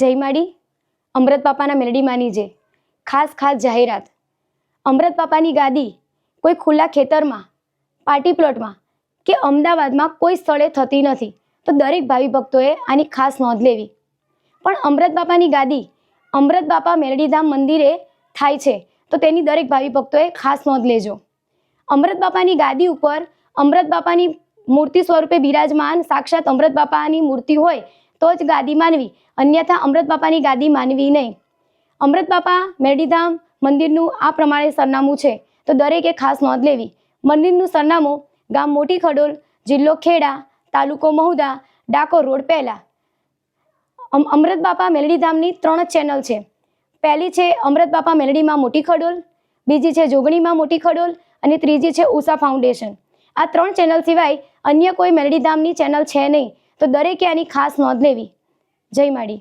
જય માડી. અમૃત બાપાના મેલડીમાંની જે. ખાસ ખાસ જાહેરાત. અમૃત બાપાની ગાદી કોઈ ખુલ્લા ખેતરમાં, પાર્ટી પ્લોટમાં કે અમદાવાદમાં કોઈ સ્થળે થતી નથી તો દરેક ભાવિ ભક્તોએ આની ખાસ નોંધ લેવી. પણ અમૃત બાપાની ગાદી અમૃત બાપા મેલડીધામ મંદિરે થાય છે તો તેની દરેક ભાવિ ભક્તોએ ખાસ નોંધ લેજો. અમૃત બાપાની ગાદી ઉપર અમૃત બાપાની મૂર્તિ સ્વરૂપે બિરાજમાન સાક્ષાત અમૃત બાપાની મૂર્તિ હોય તો જ ગાદી માનવી. અન્યથા અમૃત બાપાની ગાદી માનવી નહીં. અમૃત બાપા મેરડીધામ મંદિરનું આ પ્રમાણે સરનામું છે. તો દરેકે ખાસ નોંધ લેવી. મંદિરનું સરનામું ગામ મોટી ખડોલ, જિલ્લો ખેડા, તાલુકો મહુદા, ડાકોર રોડ પહેલાં. અમ, અમૃત બાપા મેલડીધામની ત્રણ ચેનલ છે. પહેલી છે અમૃત બાપા મેલડીમાં મોટી ખડોલ, બીજી છે જોગણીમાં મોટી ખડોલ અને ત્રીજી છે ઉષા ફાઉન્ડેશન. આ ત્રણ ચેનલ સિવાય અન્ય કોઈ મેલડીધામની ચેનલ છે નહીં. તો દરેકે આની ખાસ નોંધ લેવી. જય માડી.